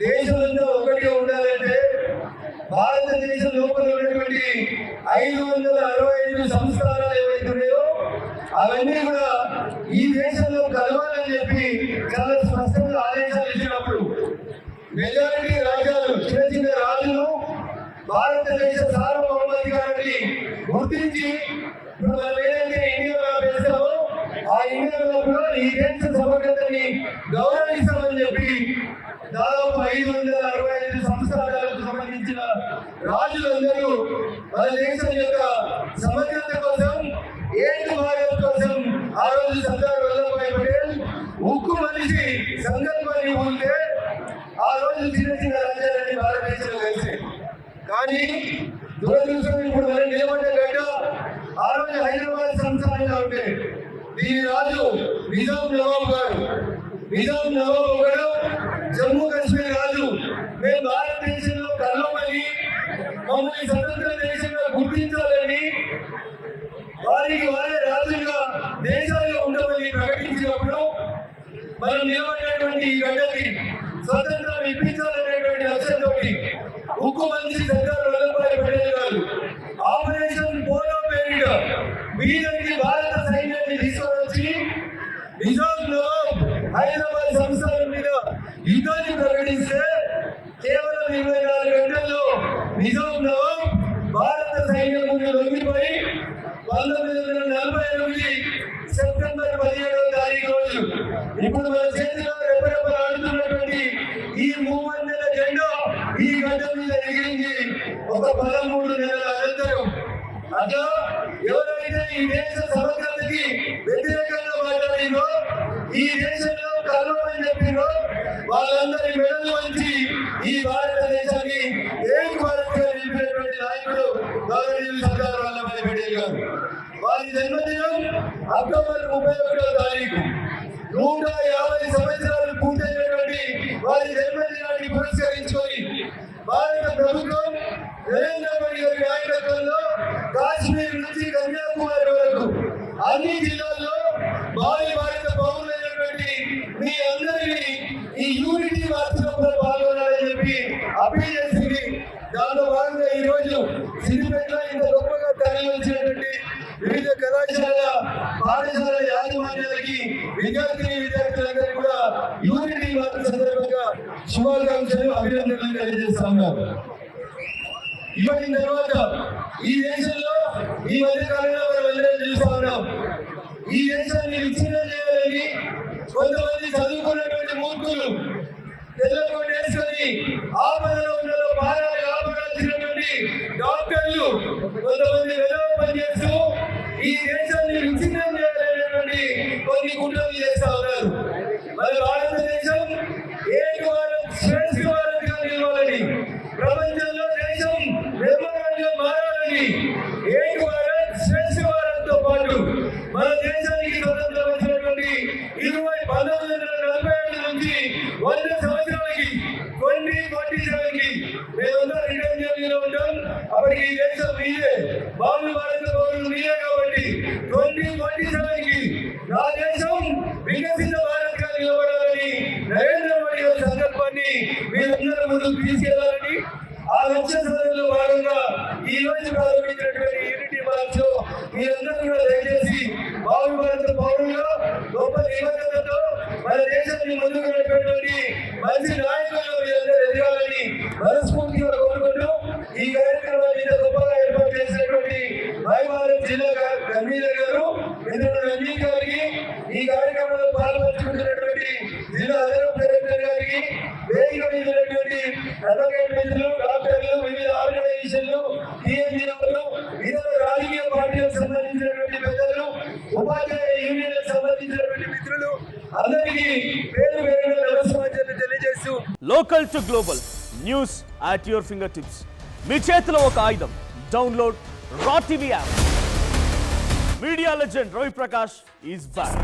దేశమంతా ఒకటిగా ఉండాలంటే భారతదేశం లోపల ఉన్నటువంటి ఐదు వందల అరవై ఐదు సంస్థానాలు ఏవైతే అవన్నీ కూడా ఈ దేశంలో కలవాలని చెప్పి చాలా స్పష్టంగా ఆదేశాలు ఇచ్చినప్పుడు. మెజారిటీ రాజ్యాలు చిన్న చిన్న రాజులు భారతదేశ సార్వభౌమాధికారాన్ని గుర్తించి ఇప్పుడు మనం ఏదైతే ఇండియా మ్యాప్ వేస్తామో ఆ ఇండియా మ్యాప్లో ఈ దేశ సమగ్రతని గౌరవిస్తామని చెప్పి దాదాపు ఐదు వందల అరవై ఐదు సంస్థానాలకు సంబంధించిన రాజులందరూ మన దేశం యొక్క సమగ్రత కోసం ఏంటి భారత్ కోసం ఆ రోజు సర్దార్ వల్లభాయ్ పటేల్ ఉక్కు మనిషి సంకల్పాన్ని ఉంటే ఆ రోజు చిన్న చిన్న రాజ్యాలన్నీ భారతదేశంలో కలిసి కానీ దురదృష్టం ఇప్పుడు మనం నిలబడ్డ గడ్డ ఆ రోజు హైదరాబాద్ సంస్థానంగా ఉంటే దీని రాజు నిజాం నవాబు గారు. నిజాం నవాబు గారు జమ్మూ కాశ్మీర్ రాజు. మేము భారతదేశంలో కలవమని మమ్మల్ని స్వతంత్ర దేశంగా గుర్తించాలని వారికి వారే రాజుగా దేశాలుగా ఉండమని ప్రకటించినప్పుడు మనం నిలబడినటువంటి ఈ గడ్డకి స్వతంత్ర ఉక్కు మంత్రి సర్దార్ వల్లభాయ్ పటేల్ గారు ఆపరేషన్ పోలో పేరిట బీజేపీ భారత సైన్యాన్ని తీసుకొచ్చి నిజాం నవాబ్ హైదరాబాద్ సంస్థల మీద యుద్ధాన్ని ప్రకటిస్తే కేవలం ఇరవై నాలుగు గంటల్లో నిజాం నవాబ్ భారత సైన్యం ముందు లొంగిపోయి పంతొమ్మిది వందల నలభై ఎనిమిది సెప్టెంబర్ పదిహేడవ తారీఖు రోజు ఇప్పుడు మన చేతిలో రెప్పరెప్పలు ఆడుతున్నటువంటి ఈ మూవందల ఈ గడ్డ మీద ఎగిరింది ఒక పదమూడు నెలల అనంతరం. అట్లా ఎవరైతే ఈ దేశ సమగ్రతకి వ్యతిరేకంగా మాట్లాడినో ఈ దేశంలో కలవని చెప్పినో వాళ్ళందరి మెడలు వంచి ఈ భారతదేశాన్ని ఏం భారత్గా నిలిపినటువంటి నాయకుడు గౌరవనీయులు సర్దార్ వల్లభాయ్ పటేల్ గారు. వారి జన్మదినం అక్టోబర్ ముప్పై ఒకటో తారీఖు. నూట యాభై సంవత్సరాలు పూర్తయినటువంటి వారి జన్మదినాన్ని పురస్కరించుకొని భారత ప్రభుత్వం నరేంద్ర మోడీ గారి నాయకత్వంలో కాశ్మీర్ నుంచి కన్యాకుమారి వరకు అన్ని జిల్లాల్లో భావి భారత పౌరులైనటువంటి మీ అందరినీ ఈ యూనిటీ వార్షికంలో పాల్గొనాలని చెప్పి అప్పీల్ చేసింది. దానిలో భాగంగా ఈ రోజు సిద్దిపేటలో ఇంత గొప్పగా తరలివచ్చినటువంటి వివిధ కళాశాల పాఠశాల యాజమాన్యాలకి విద్యార్థిని విద్యార్థులందరికీ కూడా శుభాకాంక్షలు అభినందనలు తెలియజేస్తున్నారు తర్వాత ఈ దేశంలో ఈ మధ్య కాలంలో మనం అందరం చూస్తా ఉన్నాం. ఈ దేశాన్ని విచ్ఛిన్నం చేయాలని కొంతమంది చదువుకున్నటువంటి మూర్ఖులు తెల్లకోట వేసుకొని ఆపదలో ఉన్న పారాలు ఆపడాల్సినటువంటి డాక్టర్లు కొంతమంది వెలవ పనిచేస్తూ ఈ దేశాన్ని విచ్ఛిన్నం చేయాలనేటువంటి కొన్ని కుట్రలు చేస్తా ఉన్నారు. మరి మారాలని ఏక భారత్ శ్రేష్ఠ భారత్తో పాటు మన దేశానికి స్వతంత్రం వచ్చినటువంటి ఇరవై పంతొమ్మిది వందల నలభై ఏడు నుంచి వంద సంవత్సరాలకి ట్వంటీ ఫార్టీ సెవెన్కి మేమంతా రిటర్న్ జర్నీలో ఉంటాం. అప్పటికి ఈ దేశం మీదే బాబు భారత పౌరులు మీదే కాబట్టి ట్వంటీ ఫార్టీ సెవెన్కి నా దేశం వికసిత భారత్గా నిలబడాలని నరేంద్ర మోడీ గారి సంకల్పాన్ని మీరందరూ ముందుకు తీసుకెళ్ళాలని ఆ లక్ష్య సాధనలో భాగంగా ఈ రోజు ప్రారంభించినటువంటి యూనిటీ మార్చ్లో మీరందరూ కూడా దయచేసి బాబు భారత పౌరులుగా గొప్ప నిబద్ధతతో మన దేశాన్ని ముందుకు మంచి నాయకులు మీరందరూ ఎదగాలని మనస్ఫూర్తిగా కోరుకుంటూ ఈ కార్యక్రమం మీద గొప్పగా ఏర్పాటు చేసినటువంటి మైమారం జిల్లా కన్వీనర్ గారు మిత్రుడు రంజీవ్ గారికి ఈ కార్యక్రమంలో పాల్పంచుకుంటున్నటువంటి జిల్లా అదనపు డైరెక్టర్ గారికి వేదిక మీద ఉన్నటువంటి అడ్వకేట్ మిత్రులు మిత్రులు అందరికీ పేరు పేరున నమస్కారాలు తెలియజేస్తూ local to global news at your finger tips మీ చేతిలో ఒక ఆయుధం. Download raw TV app media legend Ravi Prakash is back